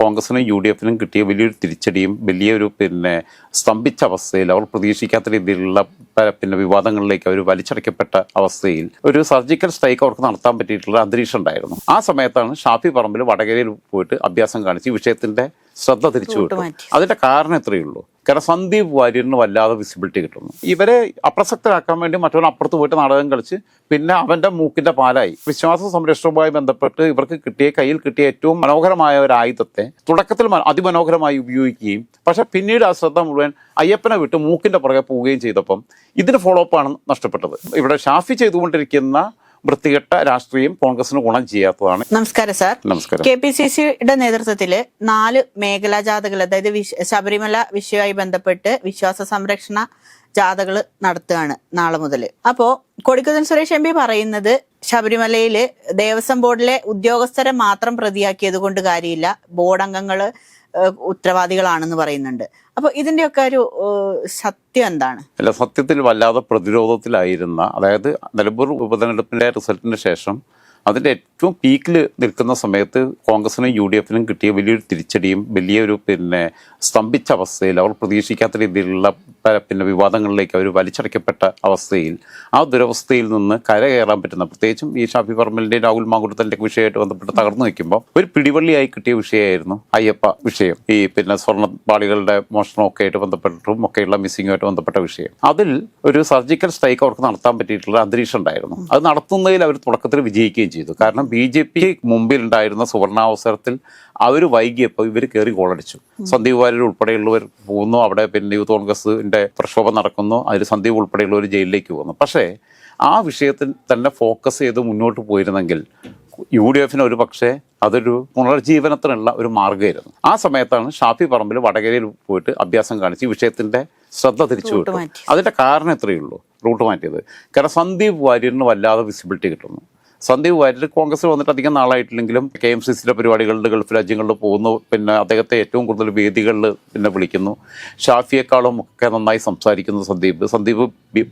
കോൺഗ്രസിനും U D എഫിനും കിട്ടിയ വലിയൊരു തിരിച്ചടിയും വലിയൊരു പിന്നെ സ്തംഭിച്ച അവസ്ഥയിൽ അവർ പ്രതീക്ഷിക്കാത്ത രീതിയിലുള്ള പിന്നെ വിവാദങ്ങളിലേക്ക് അവർ വലിച്ചടയ്ക്കപ്പെട്ട അവസ്ഥയിൽ ഒരു സർജിക്കൽ സ്ട്രൈക്ക് അവർക്ക് നടത്താൻ പറ്റിയിട്ടുള്ള അന്തരീക്ഷം ഉണ്ടായിരുന്നു. ആ സമയത്താണ് ഷാഫി പറമ്പിൽ വടകരയിൽ പോയിട്ട് അഭ്യാസം കാണിച്ച് വിഷയത്തിന്റെ ശ്രദ്ധ തിരിച്ചു വിട്ടു അതിന്റെ കാരണം എത്രയേ ഉള്ളൂ. കാരണം സന്ദീപ് വാര്യറിന് വല്ലാതെ വിസിബിലിറ്റി കിട്ടുന്നു. ഇവരെ അപ്രസക്തരാക്കാൻ വേണ്ടി മറ്റവൻ അപ്പുറത്ത് പോയിട്ട് നാടകം കളിച്ച് പിന്നെ അവന്റെ മൂക്കിന്റെ പാലായി. വിശ്വാസ സംരക്ഷണവുമായി ബന്ധപ്പെട്ട് ഇവർക്ക് കിട്ടിയ കയ്യിൽ കിട്ടിയ ഏറ്റവും മനോഹരമായ ഒരു ആയുധത്തെ തുടക്കത്തിൽ അതിമനോഹരമായി ഉപയോഗിക്കുകയും പക്ഷെ പിന്നീട് ആ ശ്രദ്ധ മുഴുവൻ അയ്യപ്പനെ വിട്ട് മൂക്കിന്റെ പുറകെ പോവുകയും ചെയ്തപ്പം ഇതിന് ഫോളോ അപ്പ് ആണ് നഷ്ടപ്പെട്ടത്. ഇവിടെ ഷാഫി ചെയ്തുകൊണ്ടിരിക്കുന്ന വൃത്തികെട്ട രാഷ്ട്രീയം കോൺഗ്രസിന് ഗുണം ചെയ്യാത്തതാണ്. നമസ്കാരം സാർ. നമസ്കാരം. കെ പി സി സിയുടെ നേതൃത്വത്തിൽ നാല് മേഖലാ ജാഥകൾ അതായത് ശബരിമല വിഷയവുമായി ബന്ധപ്പെട്ട് വിശ്വാസ സംരക്ഷണ ജാഥകൾ നടത്തുകയാണ് നാളെ മുതൽ അപ്പോ കൊടിക്കുതൻ സുരേഷ് എം പി പറയുന്നത് ശബരിമലയിൽ ദേവസ്വം ബോർഡിലെ ഉദ്യോഗസ്ഥരെ മാത്രം പ്രതിയാക്കിയത് കൊണ്ട് കാര്യമില്ല. ബോർഡ് അംഗങ്ങൾ ഏഹ്, ഉത്തരവാദികളാണെന്ന് പറയുന്നുണ്ട്. അപ്പൊ ഇതിന്റെയൊക്കെ ഒരു സത്യം എന്താണ്? അല്ല സത്യത്തിൽ വല്ലാതെ പ്രതിരോധത്തിലായിരുന്ന അതായത് നിലമ്പൂർ ഉപതെരഞ്ഞെടുപ്പിന്റെ റിസൾട്ടിന് ശേഷം അതിന്റെ ഏറ്റവും പീക്കിൽ നിൽക്കുന്ന സമയത്ത് കോൺഗ്രസിനും യു ഡി എഫിനും കിട്ടിയ വലിയൊരു തിരിച്ചടിയും വലിയൊരു പിന്നെ സ്തംഭിച്ച അവസ്ഥയിൽ അവർ പ്രതീക്ഷിക്കാത്ത രീതിയിലുള്ള പിന്നെ വിവാദങ്ങളിലേക്ക് അവർ വലിച്ചടയ്ക്കപ്പെട്ട അവസ്ഥയിൽ ആ ദുരവസ്ഥയിൽ നിന്ന് കരകയറാൻ പറ്റുന്ന പ്രത്യേകിച്ചും ഈ ഷാഫി പറമ്പലിന്റെയും രാഹുൽ മാങ്കുട്ടത്തിന്റെ വിഷയമായിട്ട് ബന്ധപ്പെട്ട് തകർന്നു നിൽക്കുമ്പോൾ ഒരു പിടിവള്ളിയായി കിട്ടിയ വിഷയമായിരുന്നു അയ്യപ്പ വിഷയം. ഈ പിന്നെ സ്വർണ പാളികളുടെ മോഷണമൊക്കെ ആയിട്ട് ബന്ധപ്പെട്ടിട്ടും ഒക്കെയുള്ള മിസ്സിങ്ങുമായിട്ട് ബന്ധപ്പെട്ട വിഷയം. അതിൽ ഒരു സർജിക്കൽ സ്ട്രൈക്ക് അവർക്ക് നടത്താൻ പറ്റിയിട്ടുള്ള അന്തരീക്ഷം ഉണ്ടായിരുന്നു. അത് നടത്തുന്നതിൽ അവർ തുടക്കത്തിൽ വിജയിക്കുകയും ചെയ്തു. കാരണം ബി ജെ പി മുമ്പിൽ ഉണ്ടായിരുന്ന സുവർണാവസരത്തിൽ അവർ വൈകിയപ്പോൾ ഇവർ കയറി ഗോളടിച്ചു. സന്ദീപ് വാര്യർ ഉൾപ്പെടെയുള്ളവർ പോകുന്നു. അവിടെ പിന്നെ യൂത്ത് കോൺഗ്രസിന്റെ പ്രക്ഷോഭം നടക്കുന്നു. അതിൽ സന്ദീപ് ഉൾപ്പെടെയുള്ളവർ ജയിലിലേക്ക് പോകുന്നു. പക്ഷേ ആ വിഷയത്തിൽ തന്നെ ഫോക്കസ് ചെയ്ത് മുന്നോട്ട് പോയിരുന്നെങ്കിൽ യു ഡി എഫിന് ഒരു പക്ഷേ അതൊരു പുനർജീവനത്തിനുള്ള ഒരു മാർഗമായിരുന്നു ആ സമയത്താണ് ഷാഫി പറമ്പിൽ വടകരയിൽ പോയിട്ട് അഭ്യാസം കാണിച്ച് ഈ വിഷയത്തിന്റെ ശ്രദ്ധ തിരിച്ചു വിട്ടു. അതിന്റെ കാരണം എത്രയുള്ളൂ ഉള്ളൂ. റൂട്ട് മാറ്റിയത്. കാരണം സന്ദീപ് വാര്യറിന് വല്ലാതെ വിസിബിലിറ്റി കിട്ടുന്നു. സന്ദീപ് വാര്യർ കോൺഗ്രസ് വന്നിട്ട് അധികം നാളായിട്ടില്ലെങ്കിലും കെ എം സി സിയുടെ പരിപാടികളിൽ ഗൾഫ് രാജ്യങ്ങളിൽ പോകുന്നു. പിന്നെ അദ്ദേഹത്തെ ഏറ്റവും കൂടുതൽ വേദികളിൽ പിന്നെ വിളിക്കുന്നു. ഷാഫിയേക്കാളും ഒക്കെ നന്നായി സംസാരിക്കുന്നു സന്ദീപ്. സന്ദീപ്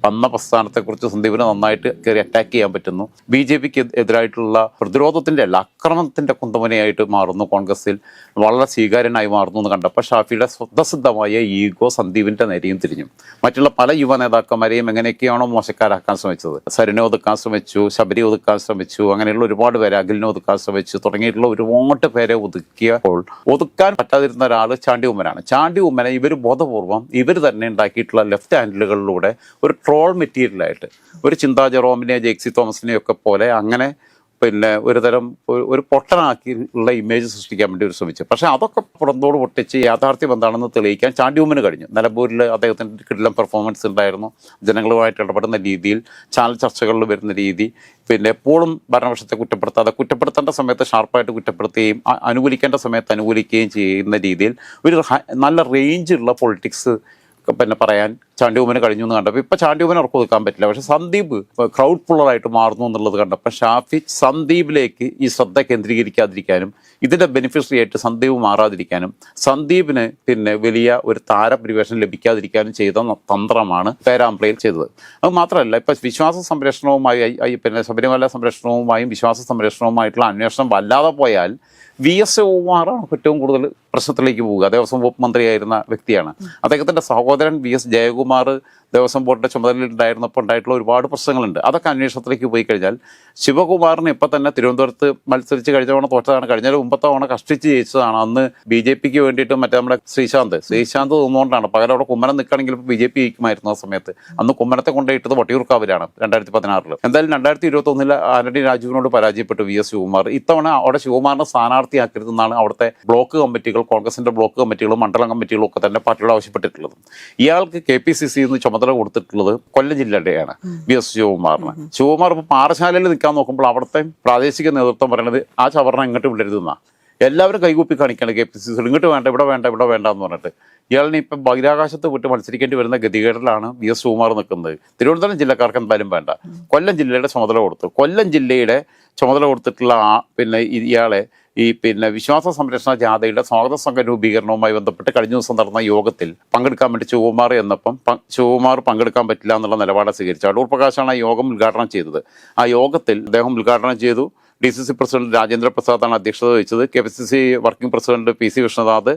വന്ന പ്രസ്ഥാനത്തെക്കുറിച്ച് സന്ദീപിനെ നന്നായിട്ട് കയറി അറ്റാക്ക് ചെയ്യാൻ പറ്റുന്നു. ബി ജെ പിക്ക് എതിരായിട്ടുള്ള പ്രതിരോധത്തിന്റെ അല്ല ആക്രമണത്തിന്റെ കുന്തമനയായിട്ട് മാറുന്നു കോൺഗ്രസിൽ വളരെ സ്വീകാര്യനായി മാറുന്നു എന്ന് കണ്ടപ്പോൾ ഷാഫിയുടെ സ്വതസിദ്ധമായ ഈഗോ സന്ദീപിന്റെ നേരെയും തിരിഞ്ഞു. മറ്റുള്ള പല യുവ നേതാക്കന്മാരെയും എങ്ങനെയൊക്കെയാണോ മോശക്കാരാക്കാൻ ശ്രമിച്ചത്. സരിനെ ഒതുക്കാൻ ശ്രമിച്ചു ശബരി ഒതുക്കാൻ ശ്രമിച്ചു അങ്ങനെയുള്ള ഒരുപാട് പേരെ അഖിലിനെ ഒതുക്കാൻ ശ്രമിച്ചു. തുടങ്ങിയിട്ടുള്ള ഒരുപാട് പേരെ ഒതുക്കിയപ്പോൾ ഒതുക്കാൻ പറ്റാതിരുന്ന ഒരാൾ ചാണ്ടി ഉമ്മനാണ്. ചാണ്ടി ഉമ്മനെ ഇവർ ബോധപൂർവം ഇവർ തന്നെ ഉണ്ടാക്കിയിട്ടുള്ള ലെഫ്റ്റ് ഹാൻഡിലുകളിലൂടെ ഒരു ട്രോൾ മെറ്റീരിയലായിട്ട് ഒരു ചിന്താ ജെറോമിനെ ജെക്സി തോമസിനെയൊക്കെ പോലെ അങ്ങനെ പിന്നെ ഒരു തരം ഒരു- പൊട്ടനാക്കി ഉള്ള ഇമേജ് സൃഷ്ടിക്കാൻ വേണ്ടി ഒരു ശ്രമിച്ചു. പക്ഷേ അതൊക്കെ പുറന്തോട് പൊട്ടിച്ച് യാഥാർത്ഥ്യം എന്താണെന്ന് തെളിയിക്കാൻ ചാണ്ടിയൂമിന് കഴിഞ്ഞു. നിലമ്പൂരിൽ അദ്ദേഹത്തിന്റെ കിടിലം പെർഫോമൻസ് ഉണ്ടായിരുന്നു. ജനങ്ങളുമായിട്ട് ഇടപെടുന്ന രീതിയിൽ ചാനൽ ചർച്ചകളിൽ വരുന്ന രീതി പിന്നെ എപ്പോഴും ഭരണപക്ഷത്തെ കുറ്റപ്പെടുത്താതെ കുറ്റപ്പെടുത്തേണ്ട സമയത്ത് ഷാർപ്പായിട്ട് കുറ്റപ്പെടുത്തുകയും അനുകൂലിക്കേണ്ട സമയത്ത് അനുകൂലിക്കുകയും ചെയ്യുന്ന രീതിയിൽ ഒരു നല്ല റേഞ്ചുള്ള പൊളിറ്റിക്സ് പിന്നെ പറയാൻ ചാണ്ടിയൂമന് കഴിഞ്ഞു എന്ന് കണ്ടപ്പോൾ ഇപ്പം ചാണ്ടിയൂമനെ ഉറപ്പ് നിൽക്കാൻ പറ്റില്ല. പക്ഷേ സന്ദീപ് ക്രൗഡ് പുള്ളറായിട്ട് മാറുന്നു എന്നുള്ളത് കണ്ടപ്പോൾ ഷാഫി സന്ദീപിലേക്ക് ഈ ശ്രദ്ധ കേന്ദ്രീകരിക്കാതിരിക്കാനും ഇതിന്റെ ബെനിഫിഷ്യറി ആയിട്ട് സന്ദീപ് മാറാതിരിക്കാനും സന്ദീപിന് പിന്നെ വലിയ ഒരു താരപരിവേഷം ലഭിക്കാതിരിക്കാനും ചെയ്ത തന്ത്രമാണ് പേരാമ്പ്രയിൽ ചെയ്തത്. അത് മാത്രമല്ല ഇപ്പം വിശ്വാസ സംരക്ഷണവുമായി പിന്നെ ശബരിമല സംരക്ഷണവുമായും വിശ്വാസ സംരക്ഷണവുമായിട്ടുള്ള അന്വേഷണം വല്ലാതെ പോയാൽ വി എസ് ഒമാറാണ് ഏറ്റവും കൂടുതൽ പ്രശ്നത്തിലേക്ക് പോവുക. ദേവസ്വം വകുപ്പ് മന്ത്രിയായിരുന്ന വ്യക്തിയാണ്. അദ്ദേഹത്തിന്റെ സഹോദരൻ വി എസ് ജയകുമാർ സുനിൽകുമാർ ദേവസ്വം ബോർഡിന്റെ ചുമതലയിലുണ്ടായിരുന്നപ്പോൾ ഉണ്ടായിട്ടുള്ള ഒരുപാട് പ്രശ്നങ്ങളുണ്ട്. അതൊക്കെ അന്വേഷണത്തിലേക്ക് പോയി കഴിഞ്ഞാൽ ശിവകുമാറിന് ഇപ്പം തന്നെ തിരുവനന്തപുരത്ത് മത്സരിച്ച് കഴിഞ്ഞ തവണ തോറ്റതാണ്. കഴിഞ്ഞ മുമ്പത്തെ തവണ കഷ്ടിച്ച് ജയിച്ചതാണ്. അന്ന് ബി ജെ പിക്ക് വേണ്ടിയിട്ട് മറ്റേ നമ്മുടെ ശ്രീശാന്ത് ശ്രീശാന്ത് തോന്നുകൊണ്ടാണ്. പകരം അവിടെ കുമ്മനം നിൽക്കണമെങ്കിൽ ഇപ്പോൾ ബി ജെ പി ജയിക്കുമായിരുന്നു ആ സമയത്ത്. അന്ന് കുമ്മനത്തെ കൊണ്ടുപോയിട്ടത് വട്ടിയൂർക്കാവിലാണ് രണ്ടായിരത്തി പതിനാറിൽ എന്തായാലും രണ്ടായിരത്തി ഇരുപത്തി ഒന്നിൽ ആന്റണി രാജുവിനോട് പരാജയപ്പെട്ടു വി എസ് ശിവകുമാർ. ഇത്തവണ അവിടെ ശിവകുമാറിനെ സ്ഥാനാർത്ഥിയാക്കരുതെന്നാണ് അവിടുത്തെ ബ്ലോക്ക് കമ്മിറ്റികൾ കോൺഗ്രസിന്റെ ബ്ലോക്ക് കമ്മിറ്റികളും മണ്ഡലം കമ്മിറ്റികളും ഒക്കെ തന്നെ പാർട്ടിയോട് ആവശ്യപ്പെട്ടിട്ടുള്ളത്. ഇയാൾക്ക് കെ പി സി സി എന്ന് ചുമതല കൊടുത്തിട്ടുള്ളത് കൊല്ലം ജില്ലയുടെയാണ് വി എസ് ശിവകുമാറിന്. ശിവകുമാർ ഇപ്പോൾ പാറശാലയിൽ നിൽക്കാൻ നോക്കുമ്പോൾ അവിടുത്തെ പ്രാദേശിക നേതൃത്വം പറയുന്നത് ആ ചവറിനെ ഇങ്ങോട്ട് വിടരുതെന്നാ. എല്ലാവരും കൈകൂപ്പി കാണിക്കുകയാണ് കെ പി സി സി. ഇങ്ങോട്ട് വേണ്ട ഇവിടെ വേണ്ട ഇവിടെ വേണ്ട എന്ന് പറഞ്ഞിട്ട്. ഇയാളിനെ ഇപ്പം ബഹിരാകാശത്ത് വിട്ട് മത്സരിക്കേണ്ടി വരുന്ന ഗതികേടലാണ് വി എസ് സുകുമാർ നിൽക്കുന്നത്. തിരുവനന്തപുരം ജില്ലക്കാർക്ക് എന്തായാലും വേണ്ട. കൊല്ലം ജില്ലയുടെ ചുമതല കൊടുത്തു. കൊല്ലം ജില്ലയുടെ ചുമതല കൊടുത്തിട്ടുള്ള ആ പിന്നെ ഇയാളെ ഈ പിന്നെ വിശ്വാസ സംരക്ഷണ ജാഥയുടെ സ്വാഗത സംഘ രൂപീകരണവുമായി ബന്ധപ്പെട്ട് കഴിഞ്ഞ ദിവസം നടന്ന യോഗത്തിൽ പങ്കെടുക്കാൻ വേണ്ടി ശിവകുമാർ എന്നപ്പം ശിവകുമാർ പങ്കെടുക്കാൻ പറ്റില്ല എന്നുള്ള നിലപാട് സ്വീകരിച്ചു. അടൂർ പ്രകാശാണ് ആ യോഗം ഉദ്ഘാടനം ചെയ്തത്. ആ യോഗത്തിൽ അദ്ദേഹം ഉദ്ഘാടനം ചെയ്തു. D C C president Rajendra പ്രസാദാണ് അധ്യക്ഷത വഹിച്ചത്. K P C C working president P C Vishnunath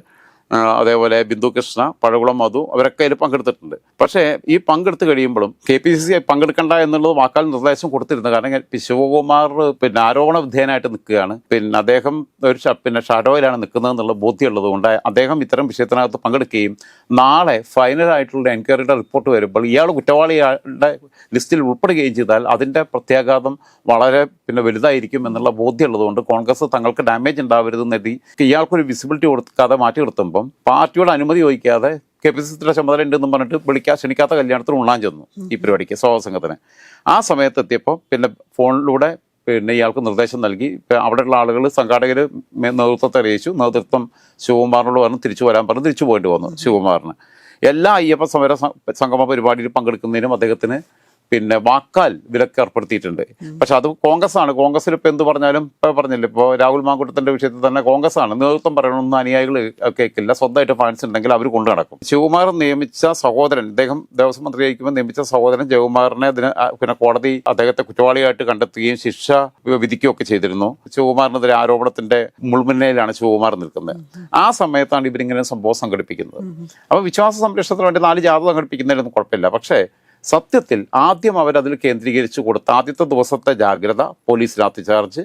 അതേപോലെ ബിന്ദു കൃഷ്ണ പഴകുളം മധു അവരൊക്കെ അതിൽ പങ്കെടുത്തിട്ടുണ്ട്. പക്ഷേ ഈ പങ്കെടുത്ത് കഴിയുമ്പോഴും കെ പി സി സി പങ്കെടുക്കണ്ട എന്നുള്ളത് വാക്കാൽ നിർദ്ദേശം കൊടുത്തിരുന്നു. കാരണം ശിവകുമാർ പിന്നെ ആരോപണ വിധേയനായിട്ട് നിൽക്കുകയാണ്. പിന്നെ അദ്ദേഹം ഒരു പിന്നെ ഷാഡോയിലാണ് നിൽക്കുന്നത് എന്നുള്ള ബോധ്യമുള്ളത് കൊണ്ട് അദ്ദേഹം ഇത്തരം വിഷയത്തിനകത്ത് പങ്കെടുക്കുകയും നാളെ ഫൈനലായിട്ടുള്ള എൻക്വയറിയുടെ റിപ്പോർട്ട് വരുമ്പോൾ ഇയാൾ കുറ്റവാളിയുടെ ലിസ്റ്റിൽ ഉൾപ്പെടുകയും ചെയ്താൽ അതിന്റെ പ്രത്യാഘാതം വളരെ പിന്നെ വലുതായിരിക്കും എന്നുള്ള ബോധ്യമുള്ളതുകൊണ്ട് കോൺഗ്രസ് തങ്ങൾക്ക് ഡാമേജ് ഉണ്ടാവരുതെന്ന് എഴുതി ഇയാൾക്കൊരു വിസിബിലിറ്റി കൊടുക്കാതെ മാറ്റി നിർത്തുമ്പം പാർട്ടിയുടെ അനുമതി ചോദിക്കാതെ കെ പി സി സിയുടെ ചുമതല ഉണ്ടെന്നും പറഞ്ഞിട്ട് വിളിക്കാൻ ക്ഷണിക്കാത്ത കല്യാണത്തിന് ഉണ്ണാൻ ചെന്നു ഈ പരിപാടിക്ക് സ്വാഗതസംഘത്തിന് ആ സമയത്ത് എത്തിയപ്പോൾ പിന്നെ ഫോണിലൂടെ പിന്നെ ഇയാൾക്ക് നിർദ്ദേശം നൽകി. അവിടെയുള്ള ആളുകൾ സംഘാടകർ നേതൃത്വത്തെ അറിയിച്ചു. നേതൃത്വം ശിവകുമാറിനോട് പറഞ്ഞു തിരിച്ചു വരാൻ പറഞ്ഞു തിരിച്ചു പോയിട്ട് വന്നു ശിവകുമാറിന്. എല്ലാ അയ്യപ്പ സമര സംഗമ പരിപാടിയിൽ പങ്കെടുക്കുന്നതിനും അദ്ദേഹത്തിന് പിന്നെ വാക്കാൽ വിലക്ക് ഏർപ്പെടുത്തിയിട്ടുണ്ട്. പക്ഷെ അത് കോൺഗ്രസ് ആണ് കോൺഗ്രസിൽ ഇപ്പൊ എന്ത് പറഞ്ഞാലും പറഞ്ഞില്ല ഇപ്പൊ രാഹുൽ മാങ്കുട്ടത്തിന്റെ വിഷയത്തിൽ തന്നെ കോൺഗ്രസ് ആണ് നേതൃത്വം പറയണമെന്ന് അനുയായികൾ കേൾക്കില്ല. സ്വന്തമായിട്ട് ഫാൻസ് ഉണ്ടെങ്കിൽ അവർ കൊണ്ടു നടക്കും. ശിവകുമാർ നിയമിച്ച സഹോദരൻ അദ്ദേഹം ദേവസ്വം മന്ത്രിയായിരിക്കുമ്പോൾ നിയമിച്ച സഹോദരൻ ജയകുമാറിനെ അതിന് പിന്നെ കോടതി അദ്ദേഹത്തെ കുറ്റവാളിയായിട്ട് കണ്ടെത്തുകയും ശിക്ഷ വിധിക്കുകയൊക്കെ ചെയ്തിരുന്നു. ശിവകുമാറിനെതിരെ ആരോപണത്തിന്റെ മുൾമുന്നയിലാണ് ശിവകുമാർ നിൽക്കുന്നത്. ആ സമയത്താണ് ഇവരിങ്ങനെ സംഭവം സംഘടിപ്പിക്കുന്നത്. അപ്പൊ വിശ്വാസ സംരക്ഷണത്തിന് വേണ്ടി നാല് ജാഥ സംഘടിപ്പിക്കുന്നതിലൊന്നും കുഴപ്പമില്ല. പക്ഷേ സത്യത്തിൽ ആദ്യം അവരതിൽ കേന്ദ്രീകരിച്ചു കൊടുത്ത ആദ്യത്തെ ദിവസത്തെ ജാഗ്രത പോലീസ് ലാത്തിചാർജ് ചാർജ്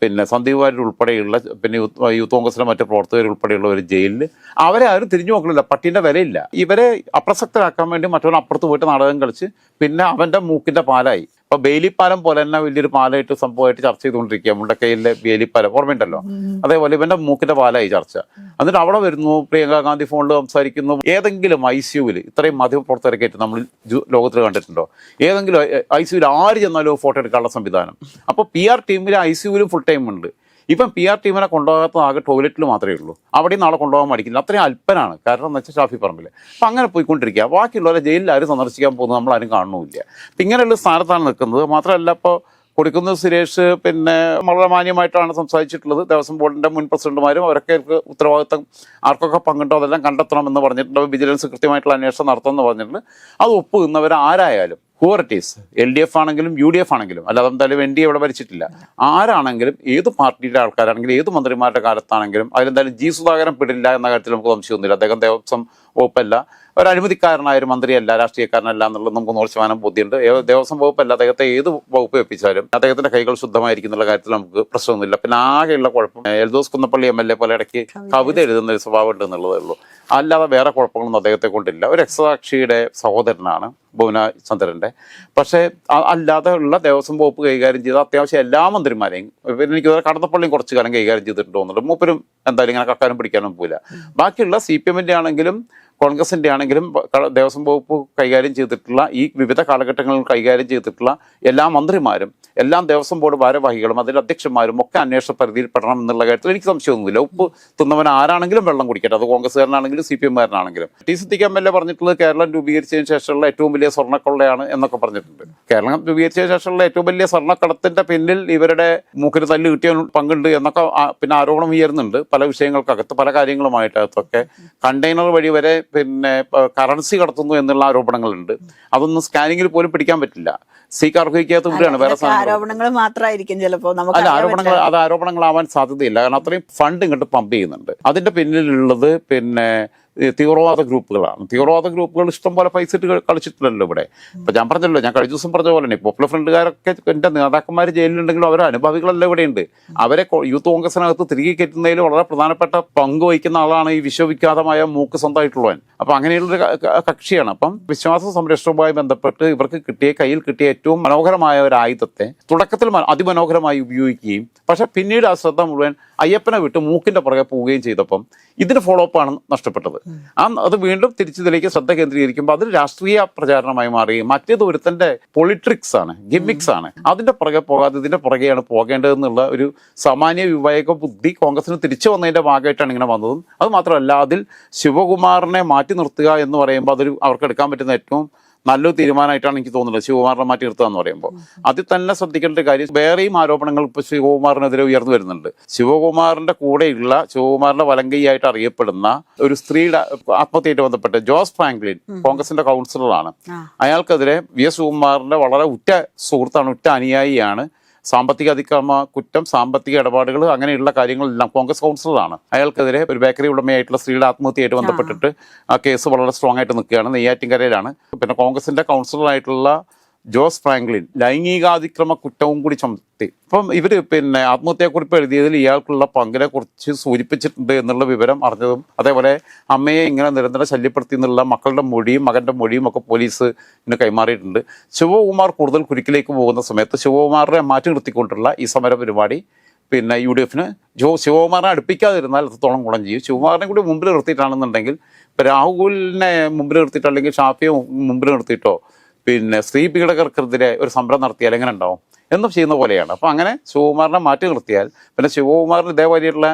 പിന്നെ സന്ദീപ് വാര്യർ ഉൾപ്പെടെയുള്ള പിന്നെ യൂത്ത് കോൺഗ്രസിലെ മറ്റ് പ്രവർത്തകർ ഉൾപ്പെടെയുള്ള ഒരു ജയിലിൽ അവരെ ആരും തിരിഞ്ഞു നോക്കണില്ല പട്ടീന്റെ വിലയില്ല. ഇവരെ അപ്രസക്തരാക്കാൻ വേണ്ടി മറ്റവൻ അപ്പുറത്ത് പോയിട്ട് നാടകം കളിച്ച് പിന്നെ അവന്റെ മൂക്കിന്റെ പാലായി. ഇപ്പൊ ബേലിപ്പാലം പോലെ തന്നെ വലിയൊരു പാലായിട്ട് സംഭവമായിട്ട് ചർച്ച ചെയ്തുകൊണ്ടിരിക്കുക മുണ്ടക്കയിലെ ബേലിപ്പാലം. ഓർമ്മയുണ്ടല്ലോ? അതേപോലെ ഇവന്റെ മൂക്കിന്റെ പാലായി ചർച്ച. എന്നിട്ട് അവിടെ വരുന്നു പ്രിയങ്ക ഗാന്ധി ഫോണിൽ സംസാരിക്കുന്നു. ഏതെങ്കിലും ഐ സിയുവിൽ ഇത്രയും മാധ്യമ കയറ്റി നമ്മൾ ലോകത്തിൽ കണ്ടിട്ടുണ്ടോ? ഏതെങ്കിലും ഐ സിയുവിൽ ആര് ചെന്നാലും ഫോട്ടോ എടുക്കാനുള്ള സംവിധാനം. അപ്പോൾ പി ആർ ടീമിൽ ഐ സിയുവിലും ഫുൾ ടൈം ഉണ്ട്. ഇപ്പം പി ആർ ടീമിനെ കൊണ്ടുപോകാത്ത ആകെ ടോയ്ലറ്റിൽ മാത്രമേ ഉള്ളൂ. അവിടെയും നാളെ കൊണ്ടുപോകാൻ മടിക്കില്ല അത്രയും അല്പനാണ്. കാരണം എന്ന് വെച്ചാൽ ഷാഫി പറമ്പിൽ അപ്പം അങ്ങനെ പോയിക്കൊണ്ടിരിക്കുക. ബാക്കിയുള്ളവരെ ജയിലിൽ ആരും സന്ദർശിക്കാൻ പോകുന്നത് നമ്മളാരും ആരും കാണുന്നുമില്ല. അപ്പം ഇങ്ങനെയുള്ള സ്ഥാനത്താണ് നിൽക്കുന്നത്. മാത്രമല്ല ഇപ്പോൾ കൊടുക്കുന്ന സുരേഷ് പിന്നെ വളരെ മാന്യമായിട്ടാണ് സംസാരിച്ചിട്ടുള്ളത്. ദേവസ്വം ബോർഡിന്റെ മുൻ പ്രസിഡന്റുമാരും അവരൊക്കെ ഉത്തരവാദിത്തം ആർക്കൊക്കെ പങ്കിട്ടോ അതെല്ലാം കണ്ടെത്തണമെന്ന് പറഞ്ഞിട്ടുണ്ട്. വിജിലൻസ് കൃത്യമായിട്ടുള്ള അന്വേഷണം നടത്തുമെന്ന് പറഞ്ഞിട്ടുണ്ട്. അത് ഒപ്പുന്നവർ ആരായാലും ഹൂവററ്റീസ് എൽ ഡി എഫ് ആണെങ്കിലും യു ഡി എഫ് ആണെങ്കിലും. അല്ലാതെ എന്തായാലും എൻ ഡി എ ഇവിടെ ഭരിച്ചിട്ടില്ല. ആരാണെങ്കിലും ഏത് പാർട്ടിയുടെ ആൾക്കാരാണെങ്കിലും ഏത് മന്ത്രിമാരുടെ കാലത്താണെങ്കിലും അതിലെന്തായാലും ജി സുധാകരൻ പെടില്ല എന്ന കാര്യത്തിൽ നമുക്ക് സംശയമൊന്നുമില്ല. അദ്ദേഹം ദേവസ്വം വകുപ്പല്ല. ഒരു അഴിമതിക്കാരനായ ഒരു മന്ത്രിയല്ല രാഷ്ട്രീയക്കാരനല്ല എന്നുള്ളത് നമുക്ക് നൂറ് ശതമാനം ബോധ്യമുണ്ട്. ദേവസ്വം വകുപ്പല്ല അദ്ദേഹത്തെ ഏത് വകുപ്പ് വെപ്പിച്ചാലും അദ്ദേഹത്തിന്റെ കൈകൾ ശുദ്ധമായിരിക്കും എന്നുള്ള കാര്യത്തിൽ നമുക്ക് പ്രശ്നമൊന്നുമില്ല. പിന്നെ ആകെയുള്ള കുഴപ്പം Eldhose Kunnappilly M L A പോലെ ഇടയ്ക്ക് കവിത എഴുതുന്ന ഒരു സ്വഭാവം ഉണ്ട് എന്നുള്ളതേ ഉള്ളൂ. അല്ലാതെ വേറെ കുഴപ്പങ്ങളൊന്നും അദ്ദേഹത്തെ കൊണ്ടില്ല. ഒരു രക്തസാക്ഷിയുടെ സഹോദരനാണ് ഭുവന ചന്ദ്രന്റെ. പക്ഷേ അല്ലാതെ ഉള്ള ദേവസ്വം വകുപ്പ് കൈകാര്യം ചെയ്ത അത്യാവശ്യം എല്ലാ മന്ത്രിമാരെയും പിന്നെ എനിക്ക് കടന്നപ്പള്ളിയും കുറച്ച് കാലം കൈകാര്യം ചെയ്തിട്ടുണ്ടോ എന്നുള്ളത് മൂപ്പരും എന്തായാലും ഇങ്ങനെ കക്കാനും പിടിക്കാനും പോകില്ല ബാക്കിയുള്ള സി പി എമ്മിന്റെ ആണെങ്കിലും കോൺഗ്രസിന്റെ ആണെങ്കിലും ദേവസ്വം വകുപ്പ് കൈകാര്യം ചെയ്തിട്ടുള്ള ഈ വിവിധ കാലഘട്ടങ്ങളിൽ കൈകാര്യം ചെയ്തിട്ടുള്ള എല്ലാ മന്ത്രിമാരും എല്ലാ ദേവസ്വം ബോർഡ് ഭാരവാഹികളും അതിൽ അധ്യക്ഷന്മാരും ഒക്കെ അന്വേഷണ പരിധിയിൽ പെടണം എന്നുള്ള കാര്യത്തിൽ എനിക്ക് സംശയമൊന്നുമില്ല. ഉപ്പ് തിന്നവൻ ആരാണെങ്കിലും വെള്ളം കുടിക്കട്ടെ. അത് കോൺഗ്രസ്സുകാരനാണെങ്കിലും C P എമ്മുകാരനാണെങ്കിലും. T Siddique M L A പറഞ്ഞിട്ടുള്ളത് കേരളം രൂപീകരിച്ചതിന് ശേഷമുള്ള ഏറ്റവും വലിയ സ്വർണക്കൊള്ളയാണ് എന്നൊക്കെ പറഞ്ഞിട്ടുണ്ട്. കേരളം രൂപീകരിച്ചതിന് ശേഷമുള്ള ഏറ്റവും വലിയ സ്വർണക്കടത്തിന്റെ പിന്നിൽ ഇവരുടെ മൂക്കിന് തല്ല് കിട്ടിയ പങ്കുണ്ട് എന്നൊക്കെ പിന്നെ ആരോപണം ഉയരുന്നുണ്ട്. പല വിഷയങ്ങൾക്കകത്ത് പല കാര്യങ്ങളുമായിട്ടകത്തൊക്കെ. കണ്ടെയ്നർ വഴി വരെ പിന്നെ കറൻസി കടത്തുന്നു എന്നുള്ള ആരോപണങ്ങളുണ്ട്. അതൊന്നും സ്കാനിങ്ങിൽ പോലും പിടിക്കാൻ പറ്റില്ല. സി കാർഗോയ്ക്കകത്ത് വിടുകയാണ് വേറെ ആരോപണങ്ങൾ മാത്രമായിരിക്കും അല്ല ആരോപണങ്ങൾ. അത് ആരോപണങ്ങളാവാൻ സാധ്യതയില്ല. കാരണം അത്രയും ഫണ്ട് ഇങ്ങോട്ട് പമ്പ് ചെയ്യുന്നുണ്ട്. അതിന്റെ പിന്നിലുള്ളത് പിന്നെ തീവ്രവാദ ഗ്രൂപ്പുകളാണ്. തീവ്രവാദ ഗ്രൂപ്പുകൾ ഇഷ്ടം പോലെ പൈസ ഇട്ട് കളി- കളിച്ചിട്ടുണ്ടല്ലോ ഇവിടെ. അപ്പൊ ഞാൻ പറഞ്ഞല്ലോ ഞാൻ കഴിഞ്ഞ ദിവസം പറഞ്ഞ പോലെ തന്നെ പോപ്പുലർ ഫ്രണ്ടുകാരൊക്കെ എന്റെ നേതാക്കന്മാർ ജയിലിലുണ്ടെങ്കിലും അവരെ അനുഭാവികളെല്ലാം ഇവിടെയുണ്ട്. അവരെ യൂത്ത് കോൺഗ്രസിനകത്ത് തിരികെ കയറ്റുന്നതിൽ വളരെ പ്രധാനപ്പെട്ട പങ്ക് വഹിക്കുന്ന ആളാണ് ഈ വിശ്വവിഖ്യാതമായ മൂക്ക് സ്വന്തമായിട്ടുള്ളവൻ. അപ്പൊ അങ്ങനെയുള്ളൊരു കക്ഷിയാണ്. അപ്പം വിശ്വാസ സംരക്ഷണവുമായി ബന്ധപ്പെട്ട് ഇവർക്ക് കിട്ടിയ കയ്യിൽ കിട്ടിയ ഏറ്റവും മനോഹരമായ ഒരു ആയുധത്തെ തുടക്കത്തിൽ അതിമനോഹരമായി ഉപയോഗിക്കുകയും പക്ഷെ പിന്നീട് ആ ശ്രദ്ധ മുഴുവൻ അയ്യപ്പനെ വിട്ട് മൂക്കിന്റെ പുറകെ പോവുകയും ചെയ്തപ്പം ഇതിന് ഫോളോ അപ്പ് ആണ് നഷ്ടപ്പെട്ടത്. ആ അത് വീണ്ടും തിരിച്ചതിലേക്ക് ശ്രദ്ധ കേന്ദ്രീകരിക്കുമ്പോൾ അത് രാഷ്ട്രീയ പ്രചാരണമായി മാറി. മറ്റേത് ഒരുത്തന്റെ പൊളിട്രിക്സ് ആണ് ഗിമ്മിക്സ് ആണ്. അതിന്റെ പുറകെ പോകാതെ ഇതിന്റെ പുറകെയാണ് പോകേണ്ടതെന്നുള്ള ഒരു സാമാന്യ വിവേക ബുദ്ധി കോൺഗ്രസിന് തിരിച്ചു വന്നതിന്റെ ഭാഗമായിട്ടാണ് ഇങ്ങനെ വന്നതും. അത് മാത്രമല്ല അതിൽ ശിവകുമാറിനെ മാറ്റി നിർത്തുക എന്ന് പറയുമ്പോൾ അതൊരു അവർക്ക് എടുക്കാൻ പറ്റുന്ന ഏറ്റവും നല്ലൊരു തീരുമാനമായിട്ടാണ് എനിക്ക് തോന്നുന്നത്. ശിവകുമാറിനെ മാറ്റി നിർത്തുക എന്ന് പറയുമ്പോൾ അതിൽ തന്നെ ശ്രദ്ധിക്കേണ്ട കാര്യം വേറെയും ആരോപണങ്ങൾ ഇപ്പോൾ ശിവകുമാറിനെതിരെ ഉയർന്നു വരുന്നുണ്ട്. ശിവകുമാറിന്റെ കൂടെയുള്ള ശിവകുമാറിന്റെ വലങ്കൈയായിട്ട് അറിയപ്പെടുന്ന ഒരു സ്ത്രീയുടെ ആത്മഹത്യയായിട്ട് ബന്ധപ്പെട്ട് ജോസ് ഫ്രാങ്ക്ലിൻ കോൺഗ്രസിന്റെ കൗൺസിലറാണ്. അയാൾക്കെതിരെ വി എസ് ശിവകുമാറിന്റെ വളരെ ഉറ്റ സുഹൃത്താണ് ഉറ്റ അനുയായിയാണ് സാമ്പത്തിക അതിക്രമ കുറ്റം സാമ്പത്തിക ഇടപാടുകൾ അങ്ങനെയുള്ള കാര്യങ്ങളെല്ലാം കോൺഗ്രസ് കൗൺസിലറാണ്. അയാൾക്കെതിരെ ഒരു ബേക്കറി ഉടമയായിട്ടുള്ള സ്ത്രീയുടെ ആത്മഹത്യയായിട്ട് ബന്ധപ്പെട്ടിട്ട് ആ കേസ് വളരെ സ്ട്രോങ് ആയിട്ട് നിൽക്കുകയാണ് നെയ്യാറ്റിൻകരയിലാണ്. പിന്നെ കോൺഗ്രസിന്റെ കൗൺസിലറായിട്ടുള്ള ജോസ് ഫ്രാങ്ക്ലിൻ ലൈംഗികാതിക്രമ കുറ്റവും കൂടി ചുമത്തി. അപ്പം ഇവർ പിന്നെ ആത്മഹത്യയെക്കുറിപ്പ് എഴുതിയതിൽ ഇയാൾക്കുള്ള പങ്കിനെ കുറിച്ച് സൂചിപ്പിച്ചിട്ടുണ്ട് എന്നുള്ള വിവരം അറിഞ്ഞതും അതേപോലെ അമ്മയെ ഇങ്ങനെ നിരന്തരം ശല്യപ്പെടുത്തി എന്നുള്ള മക്കളുടെ മൊഴിയും മകന്റെ മൊഴിയും ഒക്കെ പോലീസ് കൈമാറിയിട്ടുണ്ട്. ശിവകുമാർ കൂടുതൽ കുരുക്കിലേക്ക് പോകുന്ന സമയത്ത് ശിവകുമാറിനെ മാറ്റി നിർത്തിക്കൊണ്ടുള്ള ഈ സമര പരിപാടി പിന്നെ യു ഡി എഫിന് ജോ ശിവകുമാറിനെ അടുപ്പിക്കാതിരുന്നാൽ എത്രത്തോളം ഗുണം ചെയ്യും? ശിവകുമാറിനെ കൂടി മുമ്പിൽ നിർത്തിയിട്ടാണെന്നുണ്ടെങ്കിൽ ഇപ്പം രാഹുലിനെ മുമ്പിൽ നിർത്തിയിട്ടോ അല്ലെങ്കിൽ ഷാഫിയെ മുമ്പിൽ നിർത്തിയിട്ടോ പിന്നെ സ്ത്രീ പീഡകർക്കെതിരെ ഒരു സമരം നടത്തിയാൽ എങ്ങനെ ഉണ്ടാവും? എന്നും ചെയ്യുന്ന പോലെയാണ്. അപ്പോൾ അങ്ങനെ ശിവകുമാറിനെ മാറ്റി നിർത്തിയാൽ പിന്നെ ശിവകുമാറിന് ഇതേപോലെയുള്ള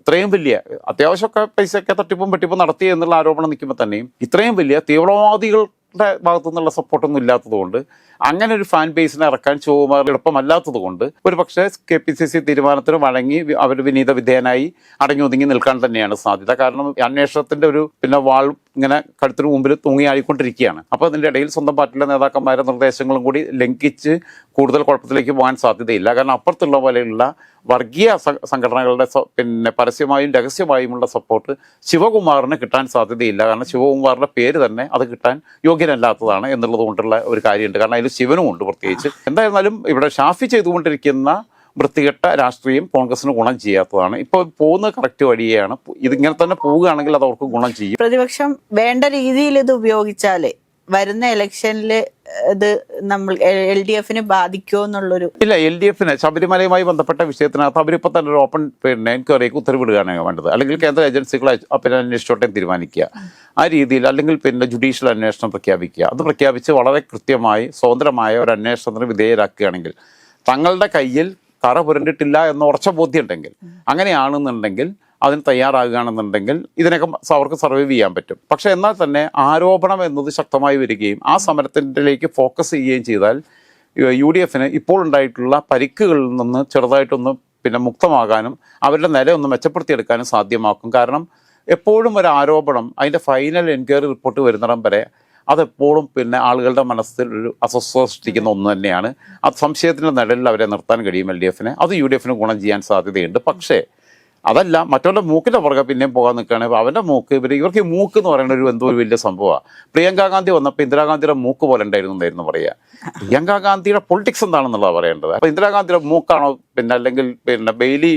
ഇത്രയും വലിയ അത്യാവശ്യമൊക്കെ പൈസയൊക്കെ തട്ടിപ്പും വെട്ടിപ്പും നടത്തി എന്നുള്ള ആരോപണം നിൽക്കുമ്പോൾ തന്നെയും ഇത്രയും വലിയ തീവ്രവാദികളുടെ ഭാഗത്തു നിന്നുള്ള സപ്പോർട്ടൊന്നും ഇല്ലാത്തതുകൊണ്ട് അങ്ങനെ ഒരു ഫാൻ ബേസിനെ ഇറക്കാൻ ശിവകുമാർ എളുപ്പമല്ലാത്തത് കൊണ്ട് ഒരു പക്ഷേ കെ പി സി സി തീരുമാനത്തിന് വഴങ്ങി അവർ വിനീത വിധേയനായി അടങ്ങി ഒതുങ്ങി നിൽക്കാൻ തന്നെയാണ് സാധ്യത. കാരണം അന്വേഷണത്തിന്റെ ഒരു പിന്നെ വാൾ ഇങ്ങനെ കഴുത്തിന് മുമ്പിൽ തൂങ്ങിയായിക്കൊണ്ടിരിക്കുകയാണ് അപ്പോൾ അതിന്റെ ഇടയിൽ സ്വന്തം പാർട്ടിയിലെ നേതാക്കന്മാരുടെ നിർദ്ദേശങ്ങളും കൂടി ലംഘിച്ച് കൂടുതൽ കുഴപ്പത്തിലേക്ക് പോകാൻ സാധ്യതയില്ല. കാരണം അപ്പുറത്തുള്ള പോലെയുള്ള വർഗീയ സംഘടനകളുടെ പിന്നെ പരസ്യമായും രഹസ്യമായുമുള്ള സപ്പോർട്ട് ശിവകുമാറിന് കിട്ടാൻ സാധ്യതയില്ല. കാരണം ശിവകുമാറിന്റെ പേര് തന്നെ അത് കിട്ടാൻ യോഗ്യനല്ലാത്തതാണ് എന്നുള്ളത് കൊണ്ടുള്ള ഒരു കാര്യമുണ്ട്. കാരണം അതിൽ ശിവനും ഉണ്ട് പ്രത്യേകിച്ച്. എന്തായിരുന്നാലും ഇവിടെ ഷാഫി ചെയ്തുകൊണ്ടിരിക്കുന്ന വൃത്തികെട്ട രാഷ്ട്രീയം കോൺഗ്രസിന് ഗുണം ചെയ്യാത്തതാണ്. ഇപ്പോൾ പോകുന്നത് കറക്റ്റ് വഴിയാണ്. ഇതിങ്ങനെ തന്നെ പോവുകയാണെങ്കിൽ അത് അവർക്ക് ഗുണം ചെയ്യും. പ്രതിപക്ഷം വേണ്ട രീതിയിൽ ഇത് ഉപയോഗിച്ചാൽ വരുന്ന ഇലക്ഷനിൽ ഇത് നമ്മൾ എൽ ഡി എഫിന് ബാധിക്കുമോ എന്നുള്ളൊരു ഇല്ല എൽ ഡി എഫിന് ശബരിമലയുമായി ബന്ധപ്പെട്ട വിഷയത്തിനകത്ത് അവരിപ്പോൾ തന്നെ ഒരു ഓപ്പൺ പിന്നെ എൻക്വയറിക്ക് ഉത്തരവിടുകയാണ് വേണ്ടത്. അല്ലെങ്കിൽ കേന്ദ്ര ഏജൻസികൾ പിന്നെ അന്വേഷിച്ചോട്ടെ തീരുമാനിക്കുക. ആ രീതിയിൽ അല്ലെങ്കിൽ പിന്നെ ജുഡീഷ്യൽ അന്വേഷണം പ്രഖ്യാപിക്കുക. അത് പ്രഖ്യാപിച്ച് വളരെ കൃത്യമായി സ്വതന്ത്രമായ ഒരു അന്വേഷണത്തിന് വിധേയരാക്കുകയാണെങ്കിൽ തങ്ങളുടെ കയ്യിൽ കറ പുരണ്ടിട്ടില്ല എന്ന ഉറച്ച ബോധ്യമുണ്ടെങ്കിൽ അങ്ങനെയാണെന്നുണ്ടെങ്കിൽ അതിന് തയ്യാറാകുകയാണെന്നുണ്ടെങ്കിൽ ഇതിനൊക്കെ അവർക്ക് സർവൈവ് ചെയ്യാൻ പറ്റും. പക്ഷേ എന്നാൽ തന്നെ ആരോപണം എന്നത് ശക്തമായി വരികയും ആ സമരത്തിലേക്ക് ഫോക്കസ് ചെയ്യുകയും ചെയ്താൽ യു ഡി എഫിന് ഇപ്പോൾ ഉണ്ടായിട്ടുള്ള പരിക്കുകളിൽ നിന്ന് ചെറുതായിട്ടൊന്ന് പിന്നെ മുക്തമാകാനും അവരുടെ നില ഒന്ന് മെച്ചപ്പെടുത്തിയെടുക്കാനും സാധ്യമാക്കും. കാരണം എപ്പോഴും ഒരു ആരോപണം അതിന്റെ ഫൈനൽ എൻക്വയറി റിപ്പോർട്ട് വരുന്നിടം വരെ അതെപ്പോഴും പിന്നെ ആളുകളുടെ മനസ്സിൽ ഒരു അസ്വസ്ഥത സൃഷ്ടിക്കുന്ന ഒന്ന് തന്നെയാണ്. ആ സംശയത്തിന്റെ നിഴലിൽ അവരെ നിർത്താൻ കഴിയും എൽ ഡി എഫിന്. അത് യു ഡി എഫിന് ഗുണം ചെയ്യാൻ സാധ്യതയുണ്ട്. പക്ഷേ അതല്ല മറ്റുള്ള മൂക്കിന്റെ പുറകെ പിന്നെയും പോകാൻ നിൽക്കുകയാണെങ്കിൽ അവന്റെ മൂക്ക് ഇവർ ഇവർക്ക് മൂക്ക് എന്ന് പറയുന്ന ഒരു എന്തോ ഒരു വലിയ സംഭവമാണ് പ്രിയങ്കാ ഗാന്ധി വന്നപ്പോൾ ഇന്ദിരാഗാന്ധിയുടെ മൂക്ക് പോലെ ഉണ്ടായിരുന്നു എന്നായിരുന്നു പറയുക. പ്രിയങ്കാ ഗാന്ധിയുടെ പൊളിറ്റിക്സ് എന്താണെന്നുള്ളതാണ് പറയേണ്ടത്. അപ്പോൾ ഇന്ദിരാഗാന്ധിയുടെ മൂക്കാണോ പിന്നെ അല്ലെങ്കിൽ പിന്നെ ബെയിലി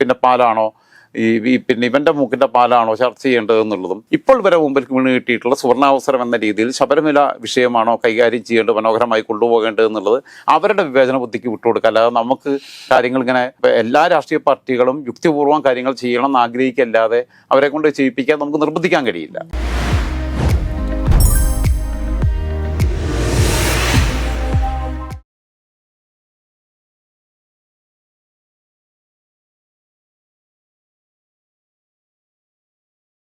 പിന്നെ പാലാണോ ഈ പിന്നെ ഇവന്റെ മൂക്കിന്റെ പാലാണോ ചർച്ച ചെയ്യേണ്ടത് എന്നുള്ളതും ഇപ്പോൾ വരെ മുമ്പിൽ കിട്ടിയിട്ടുള്ള സുവർണാവസരം എന്ന രീതിയിൽ ശബരിമല വിഷയമാണോ കൈകാര്യം ചെയ്യേണ്ടത് മനോഹരമായി കൊണ്ടുപോകേണ്ടത് എന്നുള്ളത് അവരുടെ വിവേചന ബുദ്ധിക്ക് വിട്ടുകൊടുക്കുക അല്ലാതെ നമുക്ക് കാര്യങ്ങൾ ഇങ്ങനെ എല്ലാ രാഷ്ട്രീയ പാർട്ടികളും യുക്തിപൂർവം കാര്യങ്ങൾ ചെയ്യണം എന്ന് ആഗ്രഹിക്കല്ലാതെ അവരെ കൊണ്ട് ചെയ്യിപ്പിക്കാൻ നമുക്ക് നിർബന്ധിക്കാൻ കഴിയില്ല.